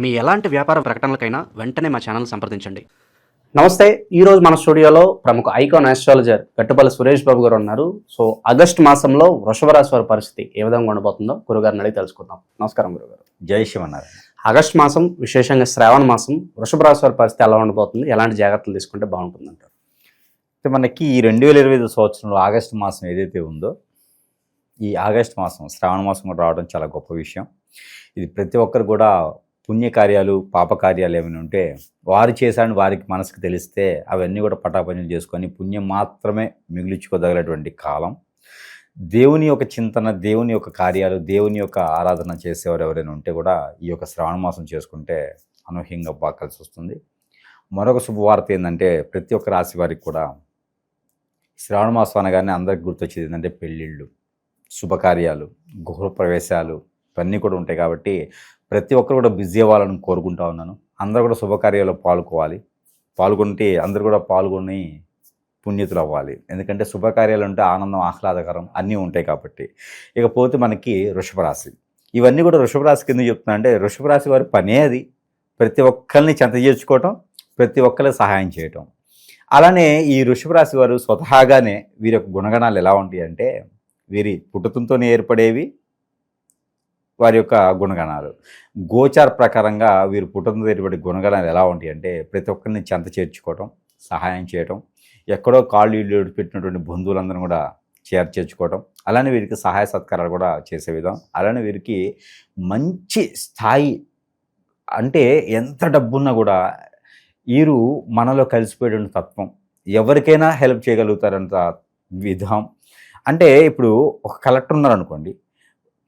మీ ఎలాంటి వ్యాపార ప్రకటనలకైనా వెంటనే మా ఛానల్ సంప్రదించండి. నమస్తే ఈ రోజు మన స్టూడియోలో ప్రముఖ ఐకాన్ ఆస్ట్రాలజర్ గట్టుపల్లి సురేష్ బాబు గారు ఉన్నారు. సో ఆగస్ట్ మాసంలో వృషభ రాశి వారి పరిస్థితి ఏ విధంగా ఉండబోతుందో గురుగారిని అడిగి తెలుసుకుందాం. నమస్కారం గురుగారు. జై శివనారాయణ ఆగస్ట్ మాసం విశేషంగా శ్రావణ మాసం వృషభ రాశి వారి పరిస్థితి ఎలా ఉండబోతుంది? ఎలాంటి జాగ్రత్తలు తీసుకుంటే బాగుంటుందంటారు? అయితే మనకి ఈ రెండు వేల ఇరవై ఐదు సంవత్సరంలో ఆగస్టు మాసం ఏదైతే ఉందో ఈ ఆగస్టు మాసం శ్రావణ మాసం కూడా రావడం చాలా గొప్ప విషయం. ఇది ప్రతి ఒక్కరు కూడా పుణ్యకార్యాలు పాపకార్యాలు ఏమైనా ఉంటే వారు చేశారని వారికి మనసుకు తెలిస్తే అవన్నీ కూడా పటాపంచలు చేసుకొని పుణ్యం మాత్రమే మిగిలించుకోదగలటువంటి కాలం. దేవుని యొక్క చింతన దేవుని యొక్క కార్యాలు దేవుని యొక్క ఆరాధన చేసేవారు ఎవరైనా ఉంటే కూడా ఈ యొక్క శ్రావణ మాసం చేసుకుంటే అనూహ్యంగా బాగా కలిసి వస్తుంది. మరొక శుభవార్త ఏంటంటే ప్రతి ఒక్క రాశి వారికి కూడా శ్రావణ మాసం అనగానే అందరికి గుర్తొచ్చేది ఏంటంటే పెళ్ళిళ్ళు శుభకార్యాలు గృహప్రవేశాలు ఇవన్నీ కూడా ఉంటాయి కాబట్టి ప్రతి ఒక్కరు కూడా బిజీ అవ్వాలని కోరుకుంటా ఉన్నాను. అందరూ కూడా శుభకార్యాల్లో పాల్గొవాలి. పాల్గొంటే అందరూ కూడా పాల్గొని పుణ్యతులు అవ్వాలి. ఎందుకంటే శుభకార్యాలు ఉంటే ఆనందం ఆహ్లాదకరం అన్నీ ఉంటాయి కాబట్టి. ఇకపోతే మనకి వృషభరాశి ఇవన్నీ కూడా వృషభరాశి కింద చెప్తున్నా అంటే వృషభరాశి వారి పనే అది. ప్రతి ఒక్కరిని చెంత చేర్చుకోవటం ప్రతి ఒక్కరికి సహాయం చేయటం. అలానే ఈ వృషభరాశి వారు స్వతహాగానే వీరి యొక్క గుణగణాలు ఎలా ఉంటాయి అంటే వీరి పుట్టుతంతోనే ఏర్పడేవి వారి యొక్క గుణగణాలు. గోచార ప్రకారంగా వీరు పుట్టుతంతో గుణగణాలు ఎలా ఉంటాయి అంటే ప్రతి ఒక్కరిని చెంత చేర్చుకోవటం సహాయం చేయటం ఎక్కడో కాళ్ళు ఇళ్ళు పెట్టినటువంటి బంధువులందరూ కూడా చేర్చేర్చుకోవటం అలానే వీరికి సహాయ సత్కారాలు కూడా చేసే విధం అలానే వీరికి మంచి స్థాయి అంటే ఎంత డబ్బున్నా కూడా వీరు మనలో కలిసిపోయేటువంటి తత్వం ఎవరికైనా హెల్ప్ చేయగలుగుతారంత విధం. అంటే ఇప్పుడు ఒక కలెక్టర్ ఉన్నారు అనుకోండి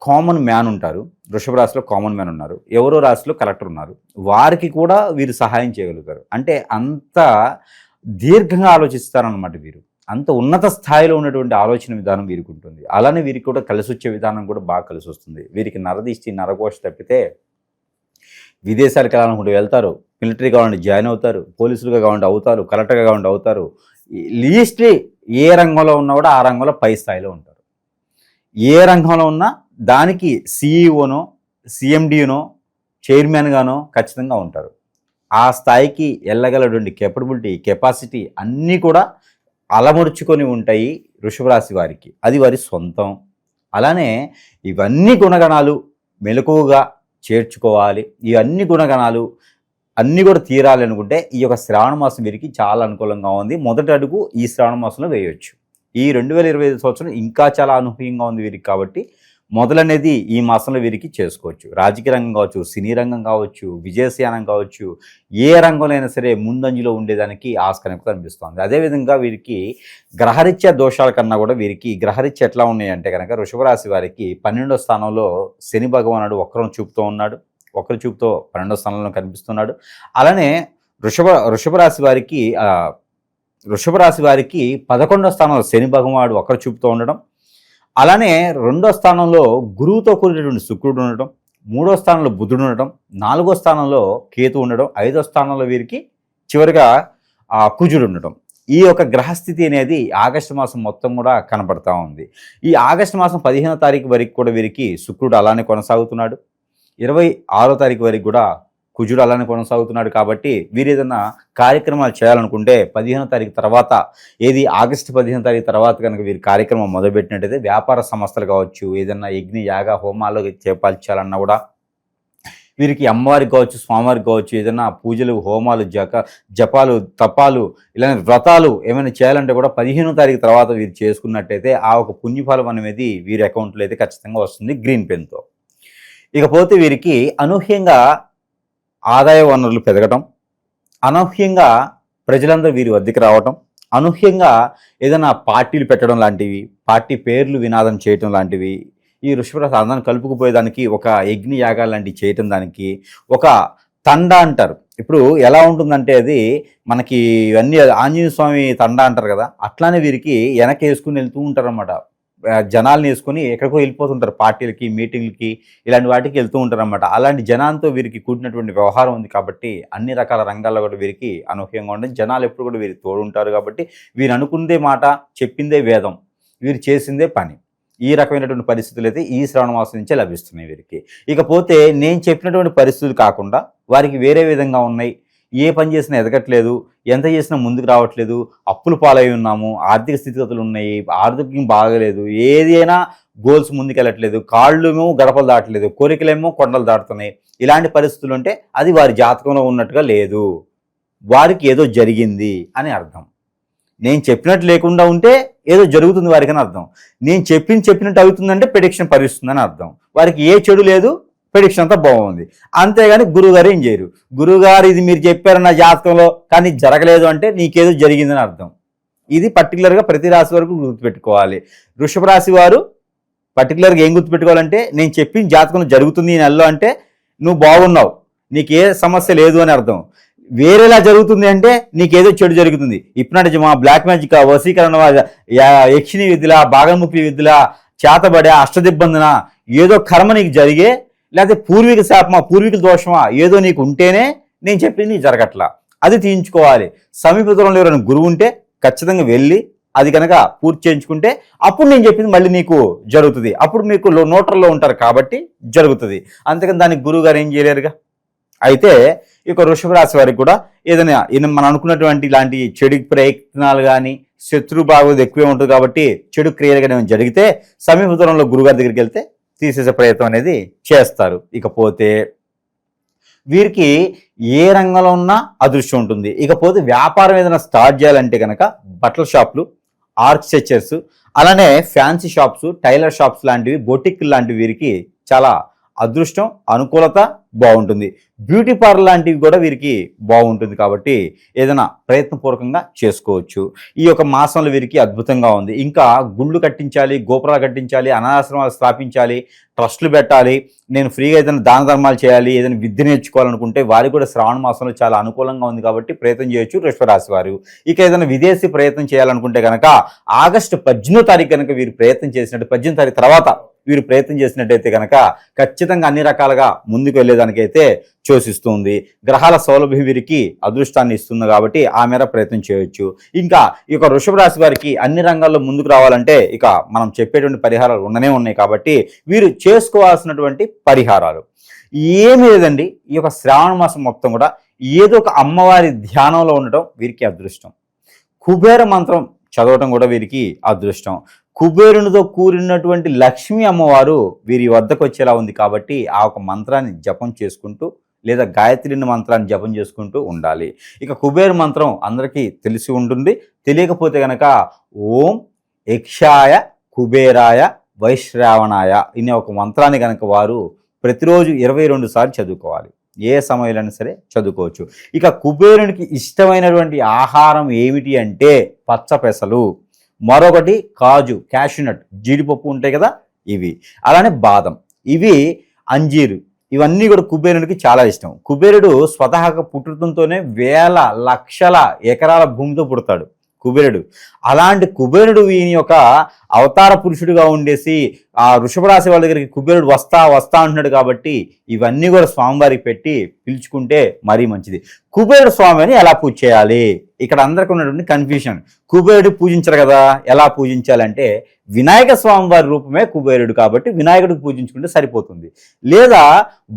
కామన్ మ్యాన్ ఉంటారు. వృషభ రాశిలో కామన్ మ్యాన్ ఉన్నారు. ఎవరో రాశిలో కలెక్టర్ ఉన్నారు. వారికి కూడా వీరు సహాయం చేయగలుగుతారు. అంటే అంత దీర్ఘంగా ఆలోచిస్తారనమాట వీరు. అంత ఉన్నత స్థాయిలో ఉన్నటువంటి ఆలోచన విధానం వీరికి ఉంటుంది. అలానే వీరికి కూడా కలిసి వచ్చే విధానం కూడా బాగా కలిసి వస్తుంది వీరికి నరదిష్టి నరకోష తప్పితే విదేశాలకు వెళ్ళాలనుకుంటే వెళ్తారు. మిలిటరీ కావాలంటే జాయిన్ అవుతారు. పోలీసులుగా కావాలంటే అవుతారు. కలెక్టర్గా కావాలంటే అవుతారు. లీస్ట్లీ ఏ రంగంలో ఉన్నా కూడా ఆ రంగంలో పై స్థాయిలో ఉంటారు. ఏ రంగంలో ఉన్నా దానికి సీఈఓనో సిఎండినో చైర్మన్గానో ఖచ్చితంగా ఉంటారు. ఆ స్థాయికి వెళ్ళగలటువంటి కెపబిలిటీ కెపాసిటీ అన్నీ కూడా అలమరుచుకొని ఉంటాయి వృషభరాశి వారికి. అది వారి సొంతం. అలానే ఇవన్నీ గుణగణాలు మెలకువగా చేర్చుకోవాలి. ఇవన్నీ గుణగణాలు అన్నీ కూడా తీరాలి అనుకుంటే ఈ యొక్క శ్రావణ మాసం వీరికి చాలా అనుకూలంగా ఉంది. మొదటి అడుగు ఈ శ్రావణ మాసంలో వేయవచ్చు ఈ రెండు వేల ఇరవై ఐదు సంవత్సరం ఇంకా చాలా అనూహ్యంగా ఉంది వీరికి కాబట్టి మొదలనేది ఈ మాసంలో వీరికి చేసుకోవచ్చు. రాజకీయ రంగం కావచ్చు సినీ రంగం కావచ్చు విజయశానం కావచ్చు ఏ రంగంలో అయినా సరే ముందంజలో ఉండేదానికి ఆస్కారం కనిపిస్తోంది కనిపిస్తుంది. అదేవిధంగా వీరికి గ్రహరీత్యా దోషాల కన్నా కూడా వీరికి గ్రహరీత్య ఎట్లా ఉన్నాయంటే కనుక వృషభరాశి వారికి పన్నెండో స్థానంలో శని భగవానుడు వక్రం చూపుతూ ఉన్నాడు. వక్ర చూపుతో పన్నెండో స్థానంలో కనిపిస్తున్నాడు. అలానే వృషభ వృషభ రాశి వారికి ఆ, వృషభ రాశి వారికి పదకొండో స్థానంలో శని భగవానుడు వక్ర చూపుతూ ఉండడం అలానే రెండో స్థానంలో గురువుతో కూడినటువంటి శుక్రుడు ఉండటం మూడో స్థానంలో బుధుడు ఉండటం నాలుగో స్థానంలో కేతు ఉండడం ఐదో స్థానంలో వీరికి చివరిగా ఆ కుజుడు ఉండటం. ఈ యొక్క గ్రహస్థితి అనేది ఆగస్టు మాసం మొత్తం కూడా కనపడతా ఉంది. ఈ ఆగస్టు మాసం పదిహేనో తారీఖు వరకు కూడా వీరికి శుక్రుడు అలానే కొనసాగుతున్నాడు. ఇరవై ఆరో తారీఖు వరకు కూడా కుజుడు అలానే కొనసాగుతున్నాడు కాబట్టి వీరు ఏదైనా కార్యక్రమాలు చేయాలనుకుంటే పదిహేనో తారీఖు తర్వాత ఏది ఆగస్టు పదిహేను తారీఖు తర్వాత కనుక వీరి కార్యక్రమం మొదలుపెట్టినట్టయితే వ్యాపార సంస్థలు కావచ్చు ఏదైనా యజ్ఞ యాగ హోమాలు చేపాల్చాలన్నా కూడా వీరికి అమ్మవారికి కావచ్చు స్వామివారికి కావచ్చు ఏదైనా పూజలు హోమాలు జక జపాలు తపాలు ఇలాంటి వ్రతాలు ఏమైనా చేయాలంటే కూడా పదిహేనో తారీఖు తర్వాత వీరు చేసుకున్నట్టయితే ఆ ఒక పుణ్యఫలం అనేది వీరి అకౌంట్లో అయితే ఖచ్చితంగా వస్తుంది గ్రీన్ పెన్తో. ఇకపోతే వీరికి అనూహ్యంగా ఆదాయ వనరులు పెరగటం అనూహ్యంగా ప్రజలందరూ వీరి వద్దకు రావటం అనూహ్యంగా ఏదైనా పార్టీలు పెట్టడం లాంటివి పార్టీ పేర్లు వినాదం చేయటం లాంటివి ఈ వృషభరాశి అందరిని కలుపుకుపోయేదానికి ఒక యజ్ఞ యాగాలు లాంటివి చేయటం దానికి ఒక తండ అంటారు. ఇప్పుడు ఎలా ఉంటుందంటే అది మనకి ఇవన్నీ ఆంజనేయ స్వామి తండ అంటారు కదా అట్లానే వీరికి వెనక్కి వేసుకుని వెళ్తూ ఉంటారు అనమాట జనాల్ని వేసుకుని ఎక్కడికో వెళ్ళిపోతుంటారు. పార్టీలకి మీటింగ్లకి ఇలాంటి వాటికి వెళ్తూ ఉంటారు అనమాట అలాంటి జనాలతో వీరికి కూడినటువంటి వ్యవహారం ఉంది కాబట్టి అన్ని రకాల రంగాల్లో కూడా వీరికి అనూహ్యంగా ఉంటుంది జనాలు ఎప్పుడు కూడా వీరికి తోడు ఉంటారు కాబట్టి వీరు అనుకుందే మాట చెప్పిందే వేదం. వీరు చేసిందే పని. ఈ రకమైనటువంటి పరిస్థితులు అయితే ఈ శ్రావణ మాసం నుంచే లభిస్తున్నాయి వీరికి. ఇకపోతే నేను చెప్పినటువంటి పరిస్థితులు కాకుండా వారికి వేరే విధంగా ఉన్నాయి. ఏ పని చేసినా ఎదగట్లేదు ఎంత చేసినా ముందుకు రావట్లేదు అప్పులు పాలై ఉన్నాము ఆర్థిక స్థితిగతులు ఉన్నాయి ఆర్థికం బాగలేదు ఏదైనా గోల్స్ ముందుకెళ్ళట్లేదు కాళ్ళేమో గడపలు దాటలేదు కోరికలేమో కొండలు దాటుతున్నాయి. ఇలాంటి పరిస్థితులు ఉంటే అది వారి జాతకంలో ఉన్నట్టుగా లేదు. వారికి ఏదో జరిగింది అని అర్థం. నేను చెప్పినట్టు లేకుండా ఉంటే ఏదో జరుగుతుంది వారికి అని అర్థం. నేను చెప్పింది చెప్పినట్టు అవుతుందంటే ప్రిడిక్షన్ పరిస్తుందని అర్థం. వారికి ఏ చెడు లేదు ప్రిడిక్షన్ అంతా బాగుంది. అంతేగాని గురువుగారు ఏం చేయరు. గురువుగారు ఇది మీరు చెప్పారు నా జాతకంలో కానీ జరగలేదు అంటే నీకేదో జరిగిందని అర్థం. ఇది పర్టికులర్గా ప్రతి రాశి వరకు గుర్తుపెట్టుకోవాలి. వృషభ రాశి వారు పర్టికులర్గా ఏం గుర్తుపెట్టుకోవాలంటే నేను చెప్పిన జాతకం జరుగుతుంది ఈ నెలలో అంటే నువ్వు బాగున్నావు. నీకు ఏ సమస్య లేదు అని అర్థం. వేరేలా జరుగుతుంది అంటే నీకేదో చెడు జరుగుతుంది. ఇప్నాటిజమా బ్లాక్ మ్యాజిక్ వసీకరణ యా- యక్షిణి విద్యల భాగముఖి విద్యల చేతబడే అష్టదిబ్బందన ఏదో కర్మ నీకు జరిగే లేకపోతే పూర్వీక శాపమా పూర్వీకుల దోషమా ఏదో నీకు ఉంటేనే నేను చెప్పింది నీకు జరగట్లా. అది తీయించుకోవాలి. సమీప దూరంలో ఎవరైనా గురువు ఉంటే ఖచ్చితంగా వెళ్ళి అది కనుక పూర్తి చేయించుకుంటే అప్పుడు నేను చెప్పింది మళ్ళీ నీకు జరుగుతుంది. అప్పుడు మీకు నోటర్లో ఉంటారు కాబట్టి జరుగుతుంది. అంతేకాని దానికి గురువు గారు ఏం చేయలేరుగా? అయితే ఈ యొక్క వృషభ రాశి వారికి కూడా ఏదైనా మనం అనుకున్నటువంటి ఇలాంటి చెడు ప్రయత్నాలు కానీ శత్రు బాగోదు ఎక్కువే ఉంటుంది కాబట్టి చెడు క్రియలు కానీ జరిగితే సమీప దూరంలో గురుగారి దగ్గరికి వెళ్తే తీసేసే ప్రయత్నం అనేది చేస్తారు. ఇకపోతే వీరికి ఏ రంగంలో ఉన్నా అదృష్టం ఉంటుంది. ఇకపోతే వ్యాపారం ఏదైనా స్టార్ట్ చేయాలంటే కనుక బట్టల షాపులు ఆర్కిటెక్చర్స్ అలానే ఫ్యాన్సీ షాప్స్ టైలర్ షాప్స్ లాంటివి బొటిక్ లాంటివి వీరికి చాలా అదృష్టం అనుకూలత బాగుంటుంది. బ్యూటీ పార్లర్ లాంటివి కూడా వీరికి బాగుంటుంది కాబట్టి ఏదైనా ప్రయత్నపూర్వకంగా చేసుకోవచ్చు. ఈ యొక్క మాసంలో వీరికి అద్భుతంగా ఉంది. ఇంకా గుళ్ళు కట్టించాలి గోపురాలు కట్టించాలి అనాశ్రమాలు స్థాపించాలి ట్రస్టులు పెట్టాలి నేను ఫ్రీగా ఏదైనా దాన ధర్మాలు చేయాలి ఏదైనా విద్య నేర్చుకోవాలనుకుంటే వారికి కూడా శ్రావణ మాసంలో చాలా అనుకూలంగా ఉంది కాబట్టి ప్రయత్నం చేయొచ్చు వృషభరాశి వారు. ఇక ఏదైనా విదేశీ ప్రయత్నం చేయాలనుకుంటే కనుక ఆగస్టు పద్దెనిమిదో తారీఖు కనుక వీరు ప్రయత్నం చేసినట్టు పద్దెనిమిది తారీఖు తర్వాత వీరు ప్రయత్నం చేసినట్టయితే కనుక ఖచ్చితంగా అన్ని రకాలుగా ముందుకు వెళ్ళేదానికైతే చోషిస్తుంది గ్రహాల సౌలభ్యం వీరికి అదృష్టాన్ని ఇస్తుంది కాబట్టి ఆ మేర ప్రయత్నం చేయొచ్చు. ఇంకా ఈ యొక్క వృషభ రాశి వారికి అన్ని రంగాల్లో ముందుకు రావాలంటే ఇక మనం చెప్పేటువంటి పరిహారాలు ఉండనే ఉన్నాయి కాబట్టి వీరు చేసుకోవాల్సినటువంటి పరిహారాలు. ఏమీ లేదండి. ఈ యొక్క శ్రావణ మాసం మొత్తం కూడా ఏదో ఒక అమ్మవారి ధ్యానంలో ఉండటం వీరికి అదృష్టం. కుబేర మంత్రం చదవటం కూడా వీరికి అదృష్టం. కుబేరునితో కూడినటువంటి లక్ష్మీ అమ్మవారు వీరి వద్దకు వచ్చేలా ఉంది కాబట్టి ఆ ఒక మంత్రాన్ని జపం చేసుకుంటూ లేదా గాయత్రిని మంత్రాన్ని జపం చేసుకుంటూ ఉండాలి. ఇక కుబేరు మంత్రం అందరికీ తెలిసి ఉంటుంది. తెలియకపోతే గనక ఓం యక్షాయ కుబేరాయ వైశ్రావణాయ ఇనే ఒక మంత్రాన్ని కనుక వారు ప్రతిరోజు ఇరవై రెండు సార్లు చదువుకోవాలి. ఏ సమయంలో సరే చదువుకోవచ్చు. ఇక కుబేరునికి ఇష్టమైనటువంటి ఆహారం ఏమిటి అంటే పచ్చ పెసలు మరొకటి కాజు క్యాషునట్ జీడిపప్పు ఉంటాయి కదా ఇవి. అలానే బాదం. ఇవి అంజీరు. ఇవన్నీ కూడా కుబేరునికి చాలా ఇష్టం. కుబేరుడు స్వతహాగా పుట్టుతంతోనే వేల లక్షల ఎకరాల భూమితో పుడతాడు. కుబేరుడు. అలాంటి కుబేరుడు ఈయన యొక్క అవతార పురుషుడుగా ఉండేసి ఆ వృషభరాశి వాళ్ళ దగ్గరికి కుబేరుడు వస్తా వస్తా అంటున్నాడు కాబట్టి ఇవన్నీ కూడా స్వామివారికి పెట్టి పిలుచుకుంటే మరీ మంచిది. కుబేరుడు స్వామిని ఎలా పూజ చేయాలి? ఇక్కడ అందరికి ఉన్నటువంటి కన్ఫ్యూషన్ కుబేరుడు పూజించరు కదా ఎలా పూజించాలంటే వినాయక స్వామి వారి రూపమే కుబేరుడు కాబట్టి వినాయకుడికి పూజించుకుంటే సరిపోతుంది. లేదా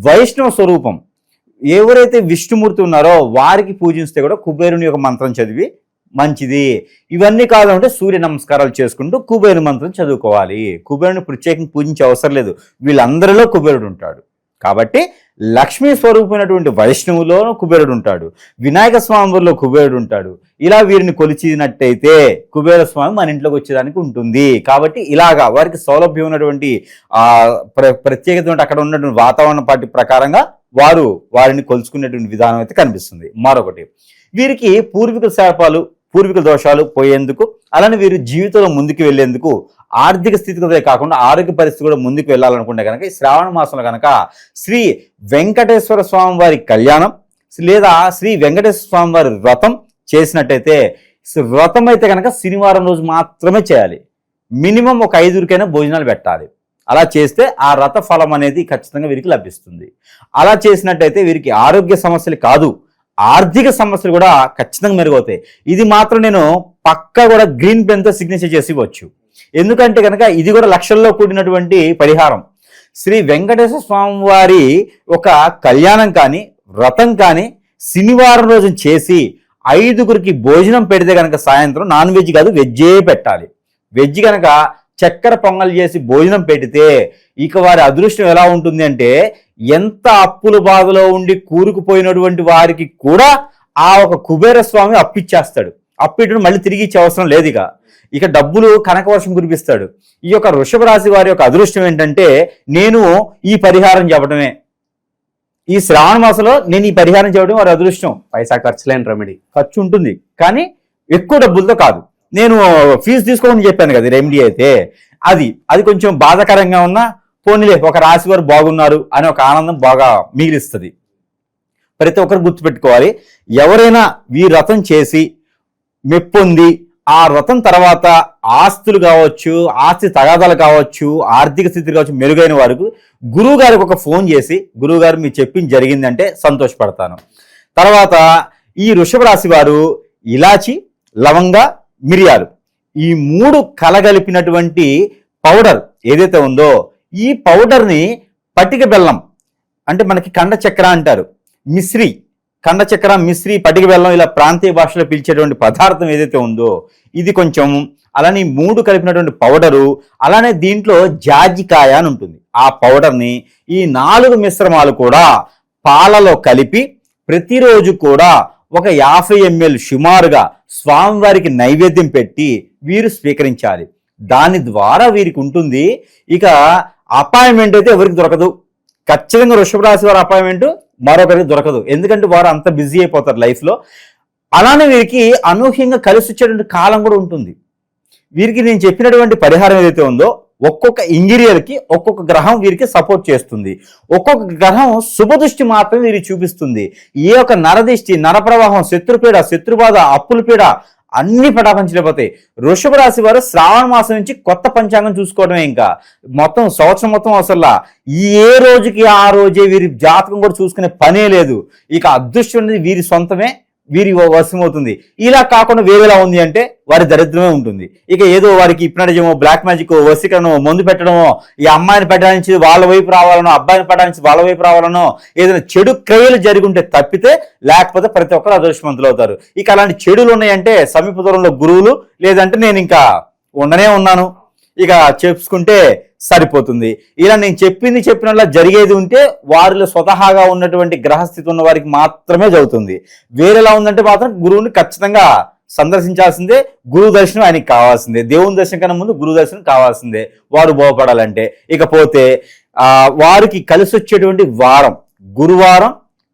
వైష్ణవ స్వరూపం. ఎవరైతే విష్ణుమూర్తి ఉన్నారో వారికి పూజిస్తే కూడా కుబేరుని యొక్క మంత్రం చదివి మంచిది. ఇవన్నీ కావాలంటే సూర్య నమస్కారాలు చేసుకుంటూ కుబేరు మంత్రం చదువుకోవాలి. కుబేరుని ప్రత్యేకంగా పూజించే అవసరం లేదు. వీళ్ళందరిలో కుబేరుడు ఉంటాడు. కాబట్టి లక్ష్మీ స్వరూపమైనటువంటి వైష్ణవులోనూ కుబేరుడు ఉంటాడు. వినాయక స్వామిలో కుబేరుడు ఉంటాడు. ఇలా వీరిని కొలిచినట్టయితే కుబేర స్వామి మన ఇంట్లోకి వచ్చేదానికి ఉంటుంది. కాబట్టి ఇలాగా వారికి సౌలభ్యం ఉన్నటువంటి ఆ ప్ర ప్రత్యేకత అక్కడ ఉన్నటువంటి వాతావరణ పార్టీ ప్రకారంగా వారు వారిని కొలుచుకునేటువంటి విధానం అయితే కనిపిస్తుంది. మరొకటి వీరికి పూర్వీకుల శాపాలు పూర్వీకుల దోషాలు పోయేందుకు అలానే వీరు జీవితంలో ముందుకు వెళ్ళేందుకు ఆర్థిక స్థితిగతే కాకుండా ఆరోగ్య పరిస్థితి కూడా ముందుకు వెళ్ళాలనుకుంటే కనుక ఈ శ్రావణ మాసంలో కనుక శ్రీ వెంకటేశ్వర స్వామి వారి కళ్యాణం లేదా శ్రీ వెంకటేశ్వర స్వామి వారి వ్రతం చేసినట్టయితే వ్రతం అయితే కనుక శనివారం రోజు మాత్రమే చేయాలి. మినిమం ఒక ఐదుగురికైనా భోజనాలు పెట్టాలి. అలా చేస్తే ఆ రథ ఫలం అనేది ఖచ్చితంగా వీరికి లభిస్తుంది. అలా చేసినట్టయితే వీరికి ఆరోగ్య సమస్యలు కాదు. ఆర్థిక సమస్యలు కూడా ఖచ్చితంగా మెరుగవుతాయి. ఇది మాత్రం నేను పక్కా కూడా గ్రీన్ పెన్తో సిగ్నేచర్ చేసి ఇవ్వచ్చు. ఎందుకంటే కనుక ఇది కూడా లక్షల్లో కూడినటువంటి పరిహారం. శ్రీ వెంకటేశ్వర స్వామి వారి ఒక కళ్యాణం కానీ వ్రతం కానీ శనివారం రోజు చేసి ఐదుగురికి భోజనం పెడితే కనుక సాయంత్రం నాన్ వెజ్ కాదు వెజ్జే పెట్టాలి. వెజ్ కనుక చక్కెర పొంగల్ చేసి భోజనం పెడితే ఇక వారి అదృష్టం ఎలా ఉంటుంది అంటే ఎంత అప్పుల బాధలో ఉండి కూరుకుపోయినటువంటి వారికి కూడా ఆ ఒక కుబేర స్వామి అప్పిచ్చేస్తాడు. అప్పిట్టు మళ్ళీ తిరిగి ఇచ్చే అవసరం లేదు ఇక. ఇక డబ్బులు కనకవర్షం కురిపిస్తాడు. ఈ యొక్క వృషభ రాశి వారి యొక్క అదృష్టం ఏంటంటే నేను ఈ పరిహారం చెప్పడమే ఈ శ్రావణ మాసంలో నేను ఈ పరిహారం చెప్పడం వారి అదృష్టం. పైసా ఖర్చు లేని రెమెడీ. ఖర్చు ఉంటుంది. కానీ ఎక్కువ డబ్బులతో కాదు. నేను ఫీజు తీసుకోమని చెప్పాను కదా రెమెడీ అయితే. అది అది కొంచెం బాధాకరంగా ఉన్నా పోనీలే ఒక రాశి వారు బాగున్నారు అనే ఒక ఆనందం బాగా మిగిలిస్తుంది. ప్రతి ఒక్కరు గుర్తుపెట్టుకోవాలి ఎవరైనా ఈ వ్రతం చేసి మెప్పొంది ఆ వ్రతం తర్వాత ఆస్తులు కావచ్చు ఆస్తి తగాదాలు కావచ్చు ఆర్థిక స్థితి కావచ్చు మెరుగైన వారికి గురువు గారికి ఒక ఫోన్ చేసి గురువు గారు మీరు చెప్పింది జరిగిందంటే సంతోషపడతాను. తర్వాత ఈ వృషభ రాశి వారు ఇలాచి లవంగ మిరియాలు. ఈ మూడు కలగలిపినటువంటి పౌడర్ ఏదైతే ఉందో ఈ పౌడర్ని పటిక బెల్లం అంటే మనకి కండ చక్ర అంటారు మిశ్రీ కండ చక్ర మిశ్రీ పటిక బెల్లం ఇలా ప్రాంతీయ భాషలో పిలిచేటువంటి పదార్థం ఏదైతే ఉందో ఇది కొంచెం అలానే మూడు కలిపినటువంటి పౌడరు అలానే దీంట్లో జాజికాయ అని ఉంటుంది. ఆ పౌడర్ని ఈ నాలుగు మిశ్రమాలు కూడా పాలలో కలిపి ప్రతిరోజు కూడా ఒక యాభై ఎంఎల్ సుమారుగా స్వామివారికి నైవేద్యం పెట్టి వీరు స్వీకరించాలి. దాని ద్వారా వీరికి ఉంటుంది. ఇక అపాయింట్మెంట్ అయితే ఎవరికి దొరకదు. ఖచ్చితంగా వృషభ రాశి వారి అపాయింట్మెంట్ మరొకరికి దొరకదు. ఎందుకంటే వారు అంత బిజీ అయిపోతారు లైఫ్లో అలానే వీరికి అనూహ్యంగా కలిసి వచ్చేటువంటి కాలం కూడా ఉంటుంది. వీరికి నేను చెప్పినటువంటి పరిహారం ఏదైతే ఉందో ఒక్కొక్క ఇంజనీర్కి ఒక్కొక్క గ్రహం వీరికి సపోర్ట్ చేస్తుంది. ఒక్కొక్క గ్రహం శుభదృష్టి మాత్రం వీరికి చూపిస్తుంది. ఈ యొక్క నరదిష్టి నరప్రవాహం శత్రుపీడ శత్రుబాధ అప్పుల పీడ అన్ని పటాపంచలేకపోతాయి వృషభ రాశి వారు శ్రావణ మాసం నుంచి కొత్త పంచాంగం చూసుకోవడమే ఇంకా. మొత్తం సంవత్సరం మొత్తం అసలు ఏ రోజుకి ఆ రోజే వీరి జాతకం కూడా చూసుకునే పనే లేదు. ఇక అదృష్టం అనేది వీరి సొంతమే. వీరి వశమవుతుంది ఇలా కాకుండా వేరేలా ఉంది అంటే వారి దరిద్రమే ఉంటుంది. ఇక ఏదో వారికి ఇప్పినడమో బ్లాక్ మ్యాజిక్ వసీకరణం మందు పెట్టడమో ఈ అమ్మాయిని పెట్టడానికి వాళ్ళ వైపు రావాలనో అబ్బాయిని పెట్టడానికి వాళ్ళ వైపు రావాలనో ఏదైనా చెడు క్రియలు జరుగుంటే తప్పితే లేకపోతే ప్రతి ఒక్కరు అదృష్టవంతులు అవుతారు. ఇక అలాంటి చెడులు ఉన్నాయంటే సమీప దూరంలో గురువులు లేదంటే నేను ఇంకా ఉండనే ఉన్నాను. ఇక చెప్పుకుంటే సరిపోతుంది. ఇలా నేను చెప్పింది చెప్పినట్లా జరిగేది ఉంటే వారిలో స్వతహాగా ఉన్నటువంటి గ్రహస్థితి ఉన్న వారికి మాత్రమే జరుగుతుంది. వేరేలా ఉందంటే మాత్రం గురువుని ఖచ్చితంగా సందర్శించాల్సిందే గురువు దర్శనం ఆయనకి కావాల్సిందే. దేవుని దర్శనం కన్నా ముందు గురువు దర్శనం కావాల్సిందే. వారు బాగుపడాలంటే ఇకపోతే ఆ వారికి కలిసి వచ్చేటువంటి వారం గురువారం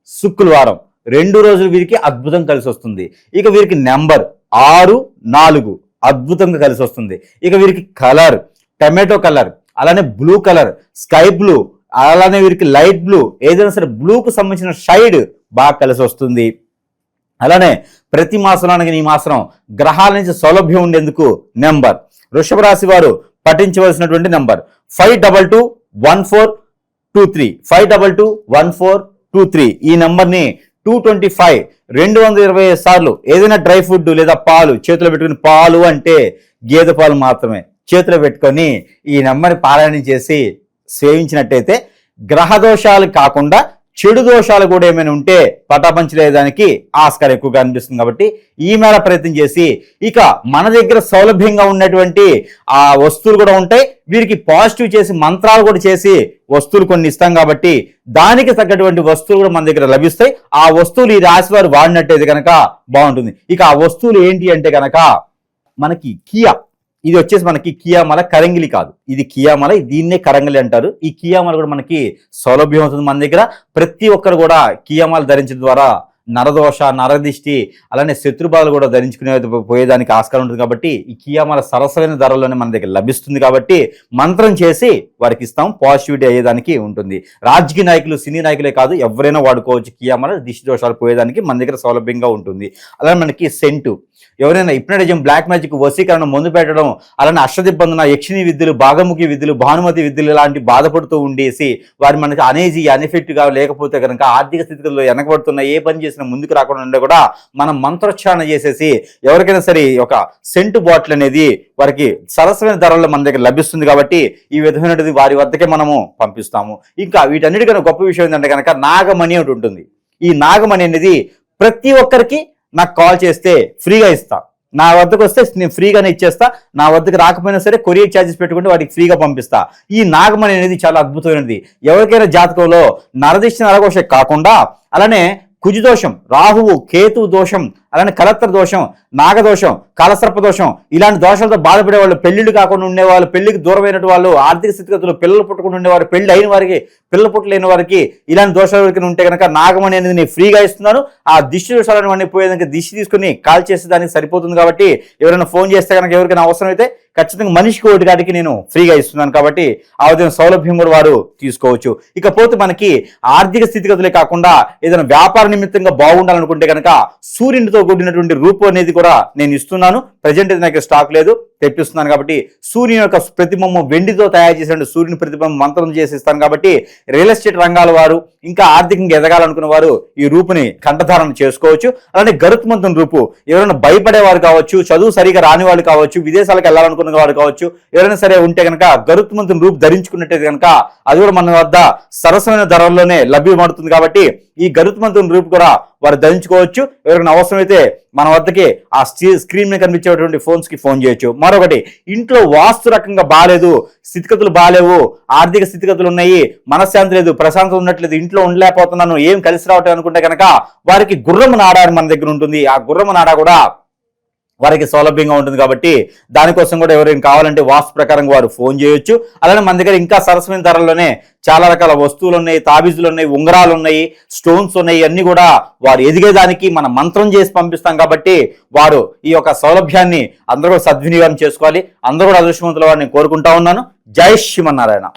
శుక్రవారం రెండు రోజులు వీరికి అద్భుతం కలిసి వస్తుంది. ఇక వీరికి నెంబర్ ఆరు నాలుగు అద్భుతంగా కలిసి వస్తుంది. ఇక వీరికి కలర్ టమాటో కలర్ అలానే బ్లూ కలర్ స్కై బ్లూ అలానే వీరికి లైట్ బ్లూ ఏదైనా సరే బ్లూకు సంబంధించిన షైడ్ బాగా కలిసి వస్తుంది. అలానే ప్రతి మాసంలోనికి ఈ మాసం గ్రహాల నుంచి సౌలభ్యం ఉండేందుకు నెంబర్. వృషభ రాశి వారు పఠించవలసినటువంటి number. Five double two one four two three. Five double two one four two three. ఈ నెంబర్ని టూ ట్వంటీ ఫైవ్ రెండు వందల ఇరవై ఐదు సార్లు ఏదైనా డ్రై ఫుడ్ లేదా పాలు చేతిలో పెట్టుకుని పాలు అంటే గేదె పాలు మాత్రమే. చేతిలో పెట్టుకొని ఈ నెంబర్ని పారాయణం చేసి సేవించినట్టయితే గ్రహదోషాలు కాకుండా చెడు దోషాలు కూడా ఏమైనా ఉంటే పటాపంచలేదానికి ఆస్కారం ఎక్కువగా అనిపిస్తుంది కాబట్టి ఈ మేర ప్రయత్నం చేసి ఇక మన దగ్గర సౌలభ్యంగా ఉన్నటువంటి ఆ వస్తువులు కూడా ఉంటాయి. వీరికి పాజిటివ్ చేసి మంత్రాలు కూడా చేసి వస్తువులు కొన్ని ఇస్తాం కాబట్టి దానికి తగ్గటువంటి వస్తువులు కూడా మన దగ్గర లభిస్తాయి. ఆ వస్తువులు ఈ రాశి వారు వాడినట్టయితే కనుక బాగుంటుంది. ఇక ఆ వస్తువులు ఏంటి అంటే కనుక మనకి కియా ఇది వచ్చేసి మనకి కియామల కరంగిలి కాదు. ఇది కియామల దీన్నే కరంగిలి అంటారు. ఈ కియామల కూడా మనకి సౌలభ్యం అవుతుంది మన దగ్గర. ప్రతి ఒక్కరు కూడా కియామాల ధరించడం ద్వారా నరదోష నరదిష్టి అలానే శత్రుబాధలు కూడా ధరించుకునే పోయేదానికి ఆస్కారం ఉంటుంది కాబట్టి ఈ కియామాల సరసమైన ధరలోనే మన దగ్గర లభిస్తుంది కాబట్టి మంత్రం చేసి వారికి ఇస్తాం పాజిటివిటీ అయ్యేదానికి ఉంటుంది. రాజకీయ నాయకులు సినీ నాయకులే కాదు ఎవరైనా వాడుకోవచ్చు కియామాల దిష్టి దోషాలు పోయేదానికి మన దగ్గర సౌలభ్యంగా ఉంటుంది. అలానే మనకి సెంటు. ఎవరైనా ఇప్నటిజం బ్లాక్ మ్యాజిక్ వసీకరణ మందు పెట్టడం అలానే అష్టదిబ్బందన యక్షిణి విద్యలు భాగముఖి విద్యలు భానుమతి విద్యలు ఇలాంటి బాధపడుతూ ఉండేసి వారి మనకి అనేజీ అనిఫిట్గా లేకపోతే కనుక ఆర్థిక స్థితిలో వెనకబడుతున్న ఏ పని చేసిన ముందుకు రాకుండా ఉండే కూడా మనం మంత్రోచ్చారణ చేసేసి ఎవరికైనా సరే ఒక సెంటు బాటిల్ అనేది వారికి సరసమైన ధరల్లో మన దగ్గర లభిస్తుంది కాబట్టి ఈ విధమైనది వారి వద్దకే మనము పంపిస్తాము. ఇంకా వీటన్నిటికన్నా గొప్ప విషయం ఏంటంటే కనుక నాగమణి ఒకటి ఉంటుంది. ఈ నాగమణి అనేది ప్రతి ఒక్కరికి నాకు కాల్ చేస్తే ఫ్రీగా ఇస్తాను నా వద్దకు వస్తే నేను ఫ్రీగానే ఇచ్చేస్తా. నా వద్దకు రాకపోయినా సరే కొరియర్ ఛార్జెస్ పెట్టుకుంటే వాటికి ఫ్రీగా పంపిస్తా. ఈ నాగమణి అనేది చాలా అద్భుతమైనది. ఎవరికైనా జాతకంలో నరదిష్ట నరఘోష కాకుండా అలానే కుజుదోషం రాహువు కేతు దోషం అలానే కలత్ర దోషం నాగదోషం కాలసర్ప దోషం ఇలాంటి దోషాలతో బాధపడే వాళ్ళు పెళ్ళిళ్ళు కాకుండా ఉండేవాళ్ళు పెళ్ళికి దూరమైనటువంటి వాళ్ళు ఆర్థిక స్థితిగతులు పిల్లలు పుట్టకుండా ఉండేవారు పెళ్ళి అయిన వారికి పిల్లలు పుట్టలేని వారికి ఇలాంటి దోషాలు ఎవరికైనా ఉంటే కనుక నాగమణి అనేది నేను ఫ్రీగా ఇస్తున్నాను. ఆ దిష్టి దోషాలను అన్ని పోయేదానికి దిష్టి తీసుకుని కాల్ చేసే దానికి సరిపోతుంది కాబట్టి ఎవరైనా ఫోన్ చేస్తే కనుక ఎవరికైనా అవసరం అయితే ఖచ్చితంగా మనిషికి ఒకటి కాడికి నేను ఫ్రీగా ఇస్తున్నాను కాబట్టి ఆ విధంగా సౌలభ్యం కూడా వారు తీసుకోవచ్చు. ఇకపోతే మనకి ఆర్థిక స్థితిగతులే కాకుండా ఏదైనా వ్యాపార నిమిత్తంగా బాగుండాలనుకుంటే కనుక సూర్యునితో కూడినటువంటి రూపు అనేది కూడా నేను ఇస్తున్నాను. ప్రజెంట్ అయితే నాకు స్టాక్ లేదు. తెప్పిస్తున్నాను కాబట్టి సూర్యుని యొక్క ప్రతిబింబం వెండితో తయారు చేసిన సూర్యుని ప్రతిబింబం మంత్రం చేసిస్తాను కాబట్టి రియల్ ఎస్టేట్ రంగాల వారు ఇంకా ఆర్థికంగా ఎదగాలనుకున్న వారు ఈ రూపుని కంఠధారణ చేసుకోవచ్చు. అలానే గరుత్మంతుని రూపు ఎవరైనా భయపడేవారు కావచ్చు చదువు సరిగా రాని వాళ్ళు కావచ్చు విదేశాలకు వెళ్ళాలనుకున్న వారు కావచ్చు ఎవరైనా సరే ఉంటే కనుక గరుత్మంతుని రూపు ధరించుకున్నట్టయితే కనుక అది కూడా మన వద్ద సరసమైన ధరల్లోనే లభ్యమవుతుంది కాబట్టి ఈ గరుత్మంతుని రూపు కూడా వారు ధరించుకోవచ్చు. ఎవరికైనా అవసరమైతే మన వద్దకి ఆ స్క్రీన్ మీద కనిపించేటువంటి ఫోన్స్కి ఫోన్ చేయొచ్చు. మరొకటి ఇంట్లో వాస్తు రకంగా బాగాలేదు స్థితిగతులు బాగాలేవు ఆర్థిక స్థితిగతులు ఉన్నాయి మనశ్శాంతి లేదు ప్రశాంతత ఉన్నట్లేదు ఇంట్లో ఉండలేకపోతున్నాను ఏం కలిసి రావటం అనుకుంటే కనుక వారికి గుర్రము నాడ మన దగ్గర ఉంటుంది. ఆ గుర్రము నాడ కూడా వారికి సౌలభ్యంగా ఉంటుంది కాబట్టి దానికోసం కూడా ఎవరైనా కావాలంటే వాస్తు ప్రకారం వారు ఫోన్ చేయొచ్చు. అలానే మన దగ్గర ఇంకా సరసమైన ధరల్లోనే చాలా రకాల వస్తువులు ఉన్నాయి తాబీజులు ఉన్నాయి ఉంగరాలు ఉన్నాయి స్టోన్స్ ఉన్నాయి అన్నీ కూడా వారు ఎదిగేదానికి మనం మంత్రం చేసి పంపిస్తాం కాబట్టి వారు ఈ యొక్క సౌలభ్యాన్ని అందరూ కూడా సద్వినియోగం చేసుకోవాలి. అందరూ కూడా అదృష్టవంతుల వారిని కోరుకుంటా ఉన్నాను. జై శ్రీమన్నారాయణ.